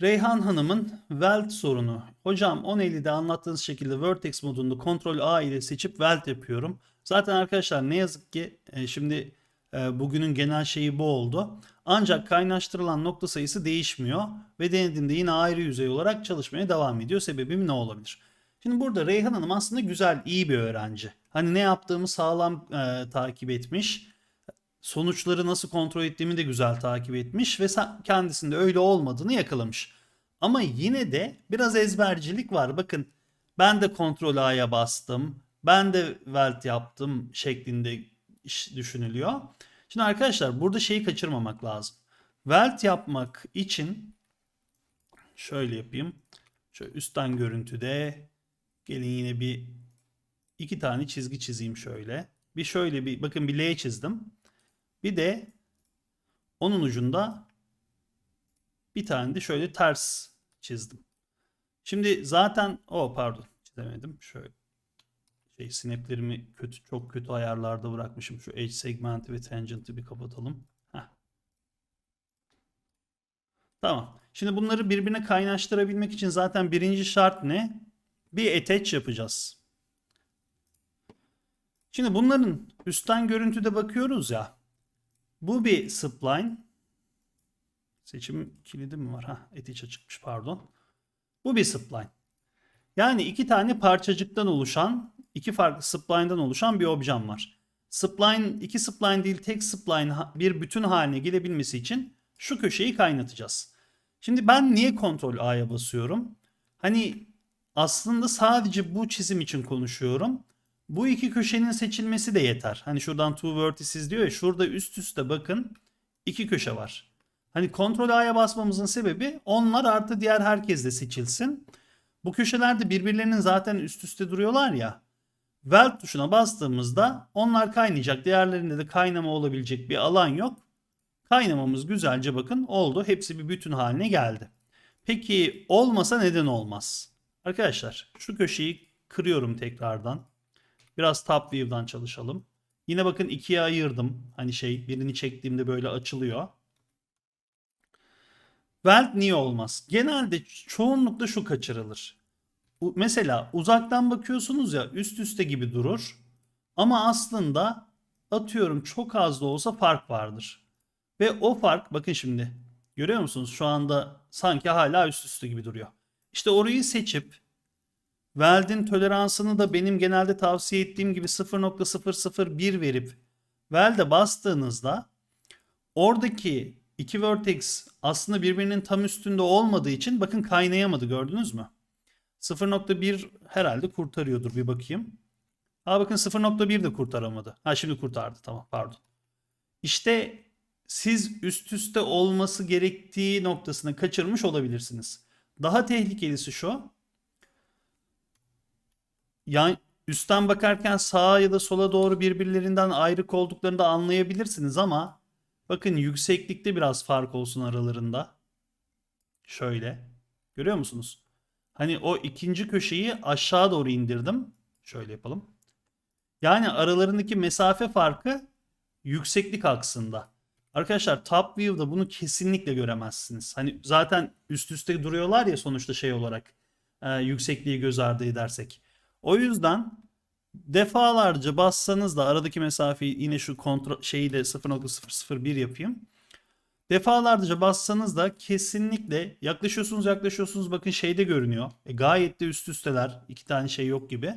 Reyhan Hanım'ın weld sorunu. Hocam 1050'de anlattığınız şekilde vertex modunda Ctrl A ile seçip weld yapıyorum. Zaten arkadaşlar ne yazık ki e, şimdi e, bugünün genel şeyi bu oldu. Ancak kaynaştırılan nokta sayısı değişmiyor ve denediğimde yine ayrı yüzey olarak çalışmaya devam ediyor. Sebebim ne olabilir? Şimdi burada Reyhan Hanım aslında güzel, iyi bir öğrenci. Hani ne yaptığımı sağlam e, takip etmiş. Sonuçları nasıl kontrol ettiğimi de güzel takip etmiş ve kendisinde öyle olmadığını yakalamış. Ama yine de biraz ezbercilik var. Bakın ben de kontrol A'ya bastım. Ben de weld yaptım şeklinde düşünülüyor. Şimdi arkadaşlar burada şeyi kaçırmamak lazım. Weld yapmak için şöyle yapayım. Şöyle üstten görüntüde gelin yine bir iki tane çizgi çizeyim şöyle. Bir şöyle bir bakın bir L çizdim. Bir de onun ucunda bir tane de şöyle ters çizdim. Şimdi zaten o pardon çizemedim. Şöyle şey snaplerimi kötü çok kötü ayarlarda bırakmışım. Şu edge segmenti ve tangent'i bir kapatalım. Heh. Tamam. Şimdi bunları birbirine kaynaştırabilmek için zaten birinci şart ne? Bir attach yapacağız. Şimdi bunların üstten görüntüde bakıyoruz ya. Bu bir spline. Seçim kilidi mi var? Ha, etiçe çıkmış pardon. Bu bir spline. Yani iki tane parçacıktan oluşan, iki farklı spline'dan oluşan bir objem var. Spline, iki spline değil tek spline bir bütün haline gelebilmesi için şu köşeyi kaynatacağız. Şimdi ben niye Ctrl A'ya basıyorum? Hani aslında sadece bu çizim için konuşuyorum. Bu iki köşenin seçilmesi de yeter. Hani şuradan two vertices diyor ya şurada üst üste bakın iki köşe var. Hani Ctrl A'ya basmamızın sebebi onlar artı diğer herkes de seçilsin. Bu köşelerde birbirlerinin zaten üst üste duruyorlar ya. Weld tuşuna bastığımızda onlar kaynayacak. Diğerlerinde de kaynama olabilecek bir alan yok. Kaynamamız güzelce bakın oldu. Hepsi bir bütün haline geldi. Peki olmasa neden olmaz? Arkadaşlar şu köşeyi kırıyorum tekrardan. Biraz top view'dan çalışalım. Yine bakın ikiye ayırdım. Hani şey birini çektiğimde böyle açılıyor. Weld niye olmaz? Genelde çoğunlukla şu kaçırılır. Mesela uzaktan bakıyorsunuz ya üst üste gibi durur. Ama aslında atıyorum çok az da olsa fark vardır. Ve o fark bakın şimdi görüyor musunuz? Şu anda sanki hala üst üste gibi duruyor. İşte orayı seçip Weld'in toleransını da benim genelde tavsiye ettiğim gibi 0.001 verip Weld'e bastığınızda oradaki iki vertex aslında birbirinin tam üstünde olmadığı için bakın kaynayamadı gördünüz mü? 0.1 herhalde kurtarıyordur bir bakayım. Ha bakın 0.1 de kurtaramadı. Ha şimdi kurtardı tamam pardon. İşte siz üst üste olması gerektiği noktasını kaçırmış olabilirsiniz. Daha tehlikelisi şu. Yan, üstten bakarken sağa ya da sola doğru birbirlerinden ayrık olduklarını da anlayabilirsiniz ama bakın yükseklikte biraz fark olsun aralarında. Şöyle. Görüyor musunuz? Hani o ikinci köşeyi aşağı doğru indirdim. Şöyle yapalım. Yani aralarındaki mesafe farkı yükseklik aksında. Arkadaşlar top view'da bunu kesinlikle göremezsiniz. Hani zaten üst üste duruyorlar ya sonuçta şey olarak e, yüksekliği göz ardı edersek. O yüzden defalarca bassanız da aradaki mesafeyi yine şu kontrol şeyi de 0.001 yapayım. Defalarca bassanız da kesinlikle yaklaşıyorsunuz yaklaşıyorsunuz bakın şeyde görünüyor. E, gayet de üst üsteler. iki tane şey yok gibi.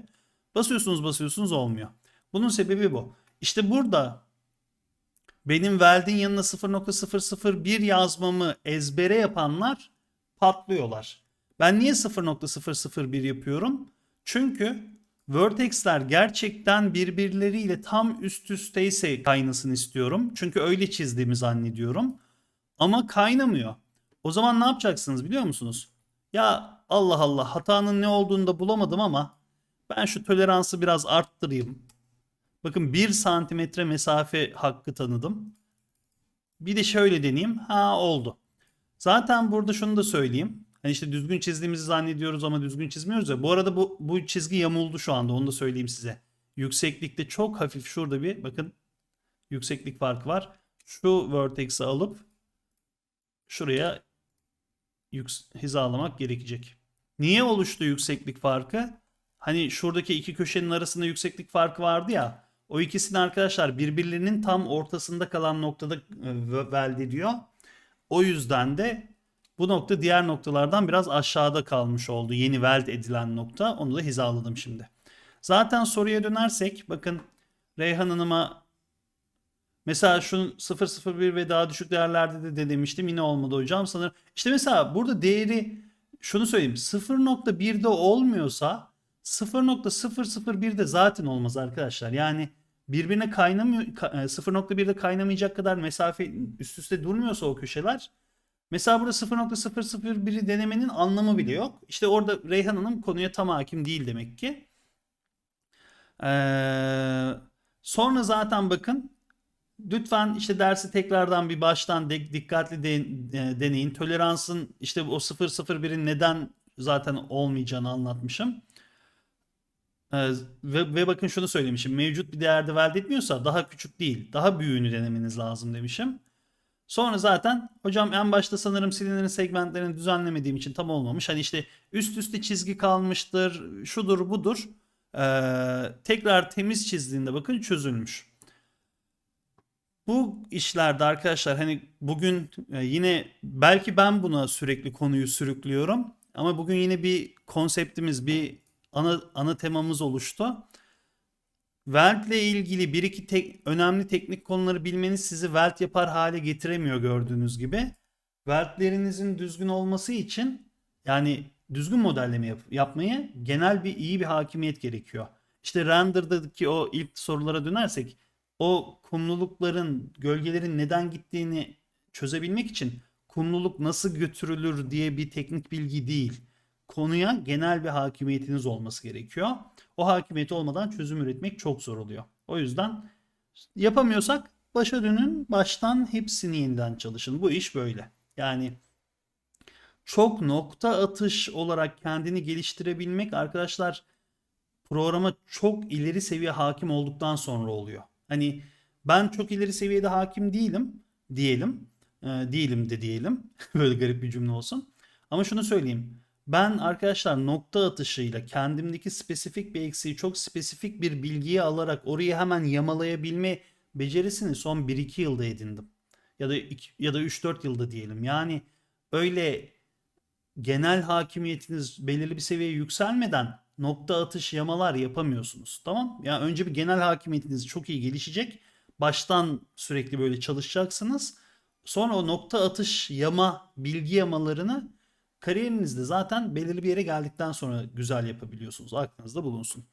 Basıyorsunuz basıyorsunuz olmuyor. Bunun sebebi bu. İşte burada benim Weld'in yanına 0.001 yazmamı ezbere yapanlar patlıyorlar. Ben niye 0.001 yapıyorum? Çünkü vertex'ler gerçekten birbirleriyle tam üst üsteyse kaynasın istiyorum. Çünkü öyle çizdiğimi zannediyorum. Ama kaynamıyor. O zaman ne yapacaksınız biliyor musunuz? Ya Allah Allah hatanın ne olduğunu da bulamadım ama ben şu toleransı biraz arttırayım. Bakın 1 santimetre mesafe hakkı tanıdım. Bir de şöyle deneyeyim. Ha oldu. Zaten burada şunu da söyleyeyim. Hani işte düzgün çizdiğimizi zannediyoruz ama düzgün çizmiyoruz ya. Bu arada bu, bu çizgi yamuldu şu anda onu da söyleyeyim size. Yükseklikte çok hafif şurada bir bakın yükseklik farkı var. Şu vertex'i alıp şuraya hizalamak gerekecek. Niye oluştu yükseklik farkı? Hani şuradaki iki köşenin arasında yükseklik farkı vardı ya. O ikisini arkadaşlar birbirlerinin tam ortasında kalan noktada e, weld ediyor. O yüzden de bu nokta diğer noktalardan biraz aşağıda kalmış oldu. Yeni weld edilen nokta. Onu da hizaladım şimdi. Zaten soruya dönersek bakın Reyhan Hanım'a mesela şu 001 ve daha düşük değerlerde de, de demiştim. Yine olmadı hocam sanırım. İşte mesela burada değeri şunu söyleyeyim 0.1'de olmuyorsa 0.001'de zaten olmaz arkadaşlar. Yani birbirine kaynamıyor ka- e, 0.1'de kaynamayacak kadar mesafe üst üste durmuyorsa o köşeler Mesela burada 0.001'i denemenin anlamı bile yok. İşte orada Reyhan Hanım konuya tam hakim değil demek ki. Ee, sonra zaten bakın lütfen işte dersi tekrardan bir baştan de- dikkatli de- e, deneyin. Toleransın işte o 0.01'in neden zaten olmayacağını anlatmışım. Ee, ve, ve bakın şunu söylemişim. Mevcut bir değerde elde etmiyorsa daha küçük değil, daha büyüğünü denemeniz lazım demişim. Sonra zaten hocam en başta sanırım silinlerin segmentlerini düzenlemediğim için tam olmamış. Hani işte üst üste çizgi kalmıştır, şudur budur. Ee, tekrar temiz çizdiğinde bakın çözülmüş. Bu işlerde arkadaşlar hani bugün e, yine belki ben buna sürekli konuyu sürüklüyorum. Ama bugün yine bir konseptimiz, bir ana, ana temamız oluştu. Weld ile ilgili bir iki tek, önemli teknik konuları bilmeniz sizi Weld yapar hale getiremiyor gördüğünüz gibi. Weld'lerinizin düzgün olması için yani düzgün modelleme yap, yapmayı genel bir iyi bir hakimiyet gerekiyor. İşte render'daki o ilk sorulara dönersek o kumlulukların, gölgelerin neden gittiğini çözebilmek için kumluluk nasıl götürülür diye bir teknik bilgi değil. Konuya genel bir hakimiyetiniz olması gerekiyor. O hakimiyet olmadan çözüm üretmek çok zor oluyor. O yüzden yapamıyorsak başa dönün, baştan hepsini yeniden çalışın. Bu iş böyle. Yani çok nokta atış olarak kendini geliştirebilmek arkadaşlar programa çok ileri seviye hakim olduktan sonra oluyor. Hani ben çok ileri seviyede hakim değilim diyelim. Ee, değilim de diyelim. Böyle garip bir cümle olsun. Ama şunu söyleyeyim. Ben arkadaşlar nokta atışıyla kendimdeki spesifik bir eksiği çok spesifik bir bilgiyi alarak orayı hemen yamalayabilme becerisini son 1-2 yılda edindim. Ya da iki- ya da 3-4 yılda diyelim. Yani öyle genel hakimiyetiniz belirli bir seviyeye yükselmeden nokta atış yamalar yapamıyorsunuz. Tamam? Yani önce bir genel hakimiyetiniz çok iyi gelişecek. Baştan sürekli böyle çalışacaksınız. Sonra o nokta atış yama, bilgi yamalarını kariyerinizde zaten belirli bir yere geldikten sonra güzel yapabiliyorsunuz. Aklınızda bulunsun.